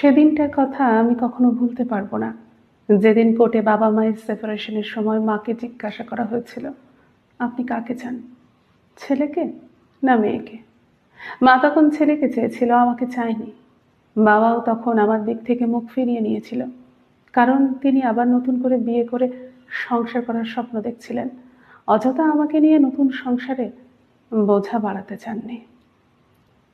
সেদিনটার কথা আমি কখনো ভুলতে পারব না। যেদিন কোর্টে বাবা মায়ের সেপারেশনের সময় মাকে জিজ্ঞাসা করা হয়েছিল, আপনি কাকে চান? ছেলেকে না মেয়েকে? মা তখন ছেলেকে চেয়েছিল, আমাকে চায়নি। বাবাও তখন আমার দিক থেকে মুখ ফিরিয়ে নিয়েছিল, কারণ তিনি আবার নতুন করে বিয়ে করে সংসার করার স্বপ্ন দেখছিলেন। অযথা আমাকে নিয়ে নতুন সংসারে বোঝা বাড়াতে চাননি।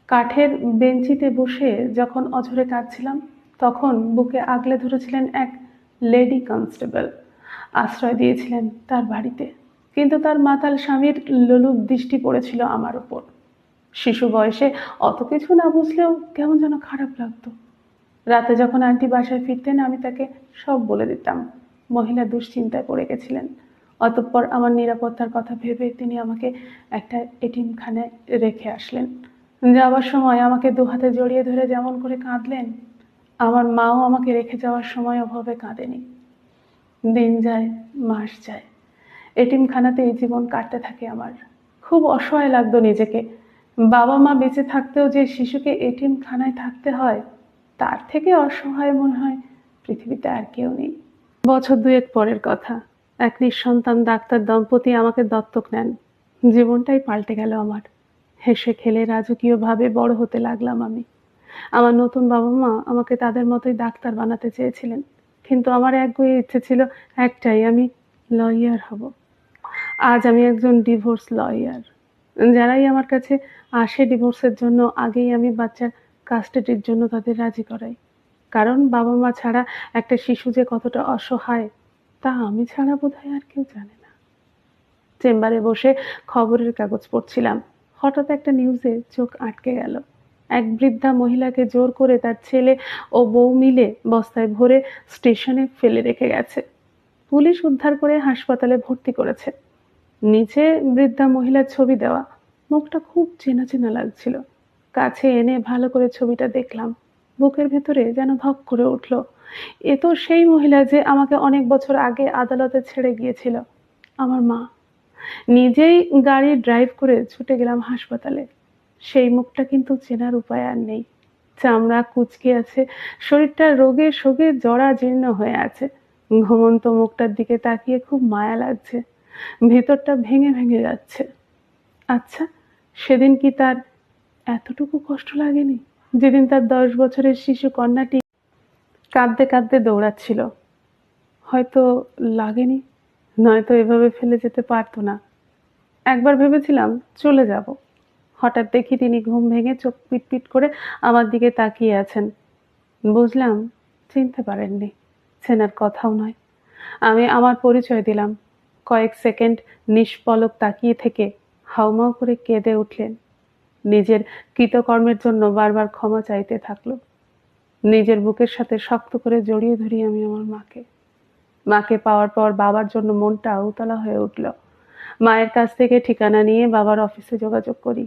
কাঠের বেঞ্চিতে বসে যখন অঝরে কাঁদছিলাম, তখন বুকে আগলে ধরেছিলেন এক লেডি কনস্টেবল। আশ্রয় দিয়েছিলেন তার বাড়িতে। কিন্তু তার মাতাল স্বামীর লোলুপ দৃষ্টি পড়েছিল আমার ওপর শিশু বয়সে অত কিছু না বুঝলেও কেমন যেন খারাপ লাগতো। রাতে যখন আন্টি বাসায় ফিরতেন, আমি তাকে সব বলে দিতাম। মহিলা দুশ্চিন্তায় পড়ে গেছিলেন। অতঃপর আমার নিরাপত্তার কথা ভেবে তিনি আমাকে একটা এটিমখানায় রেখে আসলেন। যাওয়ার সময় আমাকে দু হাতে জড়িয়ে ধরে যেমন করে কাঁদলেন, আমার মাও আমাকে রেখে যাওয়ার সময় অভাবে কাঁদেনি। দিন যায়, মাস যায় এটিমখানাতে এই জীবন কাটতে থাকে আমার। খুব অসহায় লাগতো নিজেকে। বাবা মা বেঁচে থাকতেও যে শিশুকে এটিমখানায় থাকতে হয়, তার থেকে অসহায় মনে হয় পৃথিবীতে আর কেউ নেই। বছর দুয়েক পরের কথা, এক নিঃসন্তান ডাক্তার দম্পতি আমাকে দত্তক নেন। জীবনটাই পাল্টে গেল আমার। হেসে খেলে রাজকীয়ভাবে বড় হতে লাগলাম আমি। আমার নতুন বাবা মা আমাকে তাদের মতোই ডাক্তার বানাতে চেয়েছিলেন। কিন্তু আমার একগুয়ে ইচ্ছে ছিল একটাই, আমি লয়ার হব। আজ আমি একজন ডিভোর্স লয়ার। যারাই আমার কাছে আসে ডিভোর্সের জন্য, আগেই আমি বাচ্চার কাস্টাডির জন্য তাদের রাজি করাই। কারণ বাবা মা ছাড়া একটা শিশু যে কতটা অসহায়, তা আমি ছাড়া বোধহয় আর কেউ জানে না। চেম্বারে বসে খবরের কাগজ পড়ছিলাম। হঠাৎ একটা নিউজে চোখ আটকে গেল। এক বৃদ্ধা মহিলাকে জোর করে তার ছেলে ও বউ মিলে বস্তায় ভরে স্টেশনে ফেলে রেখে গেছে। পুলিশ উদ্ধার করে হাসপাতালে ভর্তি করেছে। নিচে বৃদ্ধা মহিলার ছবি দেওয়া। মুখটা খুব চেনা চেনা লাগছিল। কাছে এনে ভালো করে ছবিটা দেখলাম। বুকের ভেতরে যেন ধক করে উঠল। এ তো সেই মহিলা যে আমাকে অনেক বছর আগে আদালতে ছেড়ে গিয়েছিল। আমার মা। নিজেই গাড়ি ড্রাইভ করে ছুটে গেলাম হাসপাতালে। সেই মুখটা কিন্তু চেনার উপায় আর নেই। চামড়া কুচকে আছে, শরীরটা রোগে শোকে জরা জীর্ণ হয়ে আছে। ঘুমন্ত মুখটার দিকে তাকিয়ে খুব মায়া লাগছে। ভেতরটা ভেঙে ভেঙে যাচ্ছে। আচ্ছা সেদিন কি তার এতটুকু কষ্ট লাগেনি? যেদিন তার দশ বছরের শিশু কন্যাটি কাঁদতে কাঁদতে দৌড়াচ্ছিল। হয়তো লাগেনি। নয়তো এভাবে ফেলে যেতে পারতো না। একবার ভেবেছিলাম চলে যাব। হঠাৎ দেখি তিনি ঘুম ভেঙে চোখ পিটপিট করে আমার দিকে তাকিয়ে আছেন। বুঝলাম চিনতে পারেননি, চেনার কথাও নয়। আমি আমার পরিচয় দিলাম। কয়েক সেকেন্ড নিষ্পলক তাকিয়ে থেকে হাউমাউ করে কেঁদে উঠলেন। নিজের কৃতকর্মের জন্য বারবার ক্ষমা চাইতে থাকল। নিজের বুকের সাথে শক্ত করে জড়িয়ে ধরি আমি আমার মাকে। মাকে পাওয়ার পর বাবার জন্য মনটা উতলা হয়ে উঠল। মায়ের কাছ থেকে ঠিকানা নিয়ে বাবার অফিসে যোগাযোগ করি।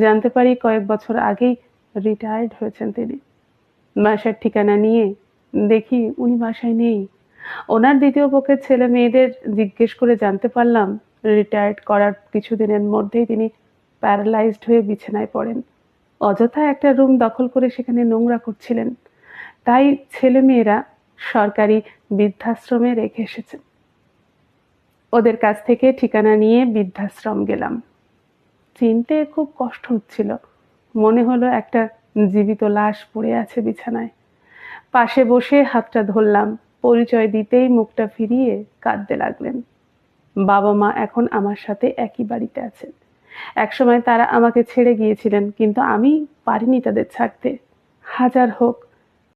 জানতে পারি কয়েক বছর আগেই রিটায়ার্ড হয়েছেন তিনি। বাসার ঠিকানা নিয়ে দেখি উনি বাসায় নেই। ওনার দ্বিতীয় পক্ষের ছেলে মেয়েদের জিজ্ঞেস করে জানতে পারলাম রিটায়ার্ড করার কিছুদিনের মধ্যেই তিনি প্যারালাইজড হয়ে বিছানায় পড়েন। অযথা একটা রুম দখল করে সেখানে নোংরা করছিলেন। তাই ছেলে মেয়েরা সরকারি বৃদ্ধাশ্রমে রেখে এসেছেন ওদের কাছ থেকে ঠিকানা নিয়ে বৃদ্ধাশ্রম গেলাম। চিনতে খুব কষ্ট হচ্ছিল। মনে হলো একটা জীবিত লাশ পড়ে আছে বিছানায়। পাশে বসে হাতটা ধরলাম। পরিচয় দিতেই মুখটা ফিরিয়ে কাঁদতে লাগলেন। বাবা মা এখন আমার সাথে একই বাড়িতে আছেন। একসময় তারা আমাকে ছেড়ে গিয়েছিলেন, কিন্তু আমি পারিনি তাদের ছাড়তে। হাজার হোক